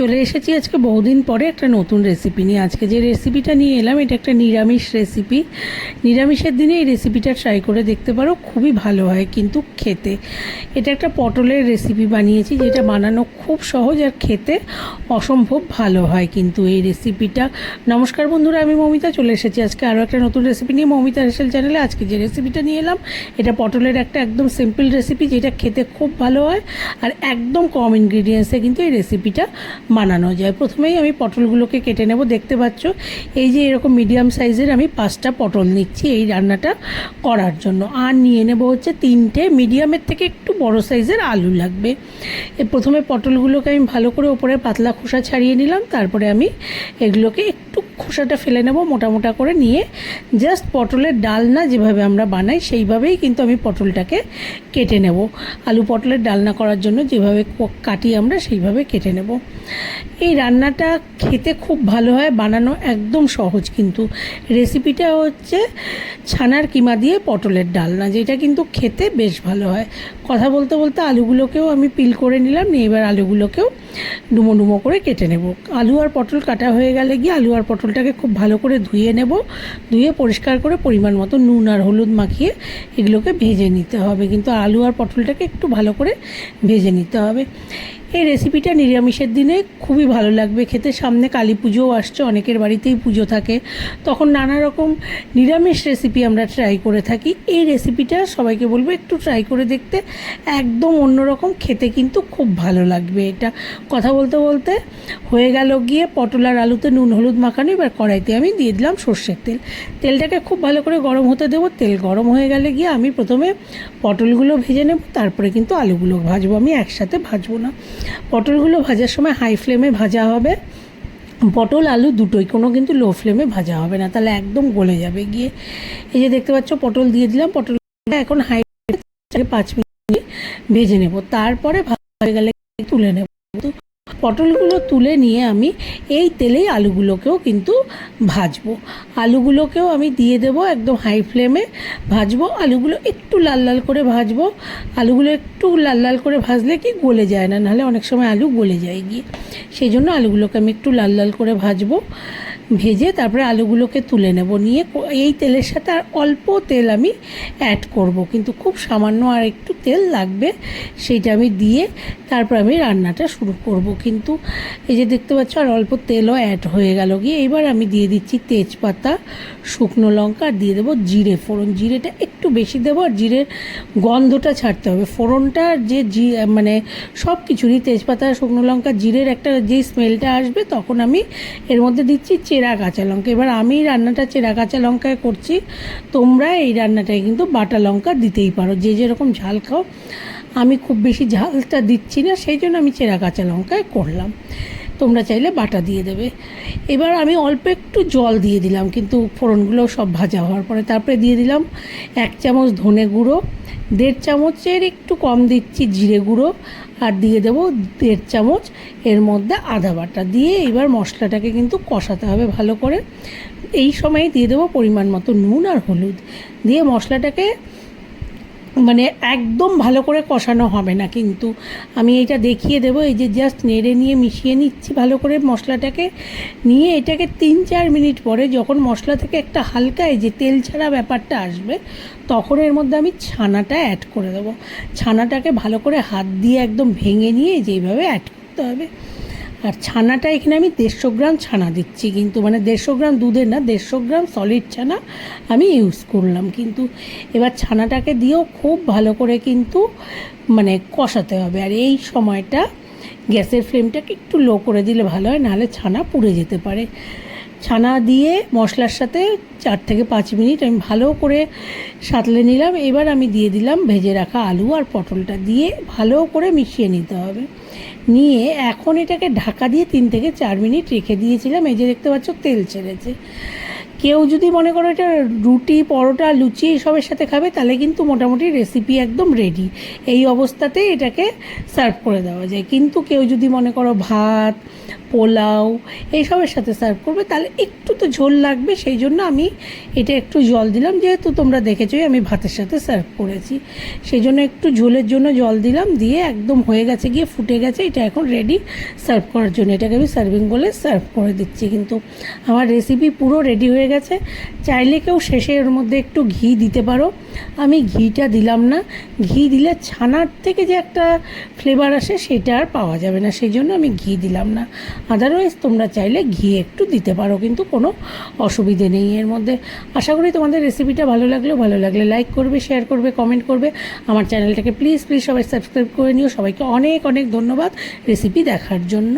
চলে এসেছি আজকে বহুদিন পরে একটা নতুন রেসিপি নিয়ে। আজকে যে রেসিপিটা নিয়ে এলাম, এটা একটা নিরামিষ রেসিপি নিরামিষের দিনে এই রেসিপিটা ট্রাই করে দেখতে পারো, খুবই ভালো হয় কিন্তু খেতে। এটা একটা পটলের রেসিপি বানিয়েছি, যেটা বানানো খুব সহজ আর খেতে অসম্ভব ভালো হয় কিন্তু এই রেসিপিটা নমস্কার বন্ধুরা, আমি মমিতা, চলে এসেছি আজকে আরও একটা নতুন রেসিপি নিয়ে। মমিতা হেসেল চ্যানেলে আজকে যে রেসিপিটা নিয়ে এলাম, এটা পটলের একটা একদম সিম্পল রেসিপি যেটা খেতে খুব ভালো হয় আর একদম কম ইনগ্রিডিয়েন্টসে কিন্তু এই রেসিপিটা বানানো যায়। প্রথমেই আমি পটলগুলোকে কেটে নেব। দেখতে পাচ্ছ, এই যে এরকম মিডিয়াম সাইজের আমি পাঁচটা পটল নিচ্ছি এই রান্নাটা করার জন্য। আর নিয়ে নেব হচ্ছে তিনটে মিডিয়ামের থেকে একটু বড় সাইজের আলু লাগবে। প্রথমে পটলগুলোকে আমি ভালো করে ওপরে পাতলা খোসা ছাড়িয়ে নিলাম। তারপরে আমি এগুলোকে একটু খোসাটা ফেলে নেব মোটা মোটা করে নিয়ে। জাস্ট পটলের ডালনা যেভাবে আমরা বানাই, সেইভাবেই কিন্তু আমি পটলটাকে কেটে নেব। আলু পটলের ডালনা করার জন্য যেভাবে কাটি আমরা, সেইভাবে কেটে নেব। এই রান্নাটা খেতে খুব ভালো হয়, বানানো একদম সহজ কিন্তু। রেসিপিটা হচ্ছে ছানার কিমা দিয়ে পটলের ডালনা, যেটা কিন্তু খেতে বেশ ভালো হয়। কথা বলতে বলতে আলুগুলোকেও আমি পিল করে নিলাম, নিয়ে এবার আলুগুলোকেও ডুমো ডুমো করে কেটে নেব। আলু আর পটল কাটা হয়ে গেলে গিয়ে আলু আর পটলটাকে খুব ভালো করে ধুয়ে নেব। ধুয়ে পরিষ্কার করে পরিমাণ মতো নুন আর হলুদ মাখিয়ে এগুলোকে ভেজে নিতে হবে। কিন্তু আলু আর পটলটাকে একটু ভালো করে ভেজে নিতে হবে। এই রেসিপিটা নিরামিষের দিনে খুবই ভালো লাগবে খেতে। সামনে কালী পুজোও আসছে, অনেকের বাড়িতেই পুজো থাকে। তখন নানা রকম নিরামিষ রেসিপি আমরা ট্রাই করে থাকি। এই রেসিপিটা সবাইকে বলব একটু ট্রাই করে দেখতে। একদম অন্যরকম খেতে কিন্তু খুব ভালো লাগবে। এটা কথা বলতে বলতে হয়ে গেল গিয়ে পটল আর আলুতে নুন, হলুদ মাখানো। এবার কড়াইতে আমি দিয়ে দিলাম সর্ষের তেল। তেলটাকে খুব ভালো করে গরম হতে দেবো। তেল গরম হয়ে গেলে গিয়ে আমি প্রথমে পটলগুলো ভেজে নেব। তারপরে কিন্তু আলুগুলো ভাজবো। আমি একসাথে ভাজবো না। পটলগুলো ভাজার সময় হাই ফ্লেমে ভাজা হবে। পটল, আলু দুটোই, কোনো কিন্তু লো ফ্লেমে ভাজা হবে না, তাহলে একদম গলে যাবে। গিয়ে এই যে দেখতে পাচ্ছ, পটল দিয়ে দিলাম, পটল এখন হাই পাঁচ মিনিট ভেজে নেব। তারপরে ভাজা হয়ে গেলে তুলে নেব। পটলগুলো তুলে নিয়ে আমি এই তেলেই আলুগুলোকেও কিন্তু ভাজবো। আলুগুলোকেও আমি দিয়ে দেব একদম হাই ফ্লেমে ভাজবো। আলুগুলো একটু লাল লাল করে ভাজবো। আলুগুলো একটু লাল লাল করে ভাজলে কি গলে যায় না, নাহলে অনেক সময় আলু গলে যায় গিয়ে। সেই জন্য আলুগুলোকে আমি একটু লাল লাল করে ভাজবো, ভেজে তারপরে আলুগুলোকে তুলে নেব। নিয়ে এই তেলের সাথে আর অল্প তেল আমি অ্যাড করব। কিন্তু খুব সামান্য আর একটু তেল লাগবে, সেইটা আমি দিয়ে তারপর আমি রান্নাটা শুরু করব। কিন্তু এই যে দেখতে পাচ্ছ, আর অল্প তেলও অ্যাড হয়ে গেল গিয়ে। এবার আমি দিয়ে দিচ্ছি তেজপাতা, শুকনো লঙ্কা, আর দিয়ে দেবো জিরে। ফোড়ন জিরেটা একটু বেশি দেবো, আর জিরের গন্ধটা ছাড়তে হবে। ফোড়নটা যে জি মানে সব কিছুরই তেজপাতা, শুকনো লঙ্কা, জিরের একটা যে স্মেলটা আসবে, তখন আমি এর মধ্যে দিচ্ছি চেরা কাঁচা লঙ্কা। এবার আমি রান্নাটা চেরা কাঁচা লঙ্কায় করছি। তোমরা এই রান্নাটায় কিন্তু বাটা লঙ্কা দিতেই পারো। যে যেরকম ঝাল খাও আমি খুব বেশি ঝালটা দিচ্ছি না, সেই জন্য আমি চেরা কাঁচা লঙ্কায় করলাম। তোমরা চাইলে বাটা দিয়ে দেবে। এবার আমি অল্প একটু জল দিয়ে দিলাম, কিন্তু ফোড়নগুলো সব ভাজা হওয়ার পরে তারপরে দিয়ে দিলাম এক চামচ ধনে গুঁড়ো, দেড় চামচের একটু কম দিচ্ছি জিরে গুঁড়ো, আর দিয়ে দেবো দেড় চামচ এর মধ্যে আদা বাটা। দিয়ে এবার মশলাটাকে কিন্তু কষাতে হবে ভালো করে। এই সময় দিয়ে দেবো পরিমাণ মতো নুন আর হলুদ। দিয়ে মশলাটাকে মানে একদম ভালো করে কষানো হবে না, কিন্তু আমি এটা দেখিয়ে দেবো, এই যে জাস্ট নেড়ে নিয়ে মিশিয়ে নিচ্ছি ভালো করে মশলাটাকে, নিয়ে এটাকে তিন চার মিনিট পরে যখন মশলা থেকে একটা হালকা এই যে তেল ছাড়া ব্যাপারটা আসবে, তখন এর মধ্যে আমি ছানাটা অ্যাড করে দেবো। ছানাটাকে ভালো করে হাত দিয়ে একদম ভেঙে নিয়ে যেইভাবে অ্যাড করতে হবে। আর ছানাটা এখানে আমি দেড়শো গ্রাম ছানা দিচ্ছি, কিন্তু মানে দেড়শো গ্রাম দুধের না, দেড়শো গ্রাম সলিড ছানা আমি ইউজ করলাম। কিন্তু এবার ছানাটাকে দিয়েও খুব ভালো করে কিন্তু মানে কষাতে হবে। আর এই সময়টা গ্যাসের ফ্লেমটাকে একটু লো করে দিলে ভালো হয়, নাহলে ছানা পুড়ে যেতে পারে। ছানা দিয়ে মশলার সাথে চার থেকে পাঁচ মিনিট আমি ভালো করে সাঁতলে নিলাম। এবার আমি দিয়ে দিলাম ভেজে রাখা আলু আর পটলটা দিয়ে ভালো করে মিশিয়ে নিতে হবে। নিয়ে এখন এটাকে ঢাকা দিয়ে তিন থেকে চার মিনিট রেখে দিয়েছিলাম। এই যে দেখতে পাচ্ছ, তেল ছেড়েছে। কেউ যদি মনে করো এটা রুটি, পরোটা, লুচি এসবের সাথে খাবে, তাহলে কিন্তু মোটামুটি রেসিপি একদম রেডি এই অবস্থাতে এটাকে সার্ভ করে দেওয়া যায়। কিন্তু কেউ যদি মনে করো ভাত পোলাও এইসবের সাথে সার্ভ করবে। তাহলে একটু তো ঝোল লাগবে, সেই জন্য আমি এটা একটু জল দিলাম। যেহেতু তোমরা দেখেছোই আমি ভাতের সাথে সার্ভ করেছি, সেই জন্য একটু ঝোলের জন্য জল দিলাম। দিয়ে একদম হয়ে গেছে, গিয়ে ফুটে গেছে। এটা এখন রেডি সার্ভ করার জন্য। এটাকে আমি সার্ভিং বলে সার্ভ করে দিচ্ছি। কিন্তু আমার রেসিপি পুরো রেডি হয়ে গেছে। চাইলে কেউ শেষে এর মধ্যে একটু ঘি দিতে পারো। আমি ঘিটা দিলাম না। ঘি দিলে ছানার থেকে যে একটা ফ্লেভার আসে, সেটা আর পাওয়া যাবে না। সেই জন্য আমি ঘি দিলাম না। আদারওয়াইজ তোমরা চাইলে ঘি একটু দিতে পারো, কিন্তু কোনো অসুবিধে নেই। এর মধ্যে আশা করি তোমাদের রেসিপিটা ভালো লাগলেও ভালো লাগলে লাইক করবে শেয়ার করবে কমেন্ট করবে। আমার চ্যানেলটাকে প্লিজ প্লিজ সবাই সাবস্ক্রাইব করে নিও। সবাইকে অনেক অনেক ধন্যবাদ রেসিপি দেখার জন্য।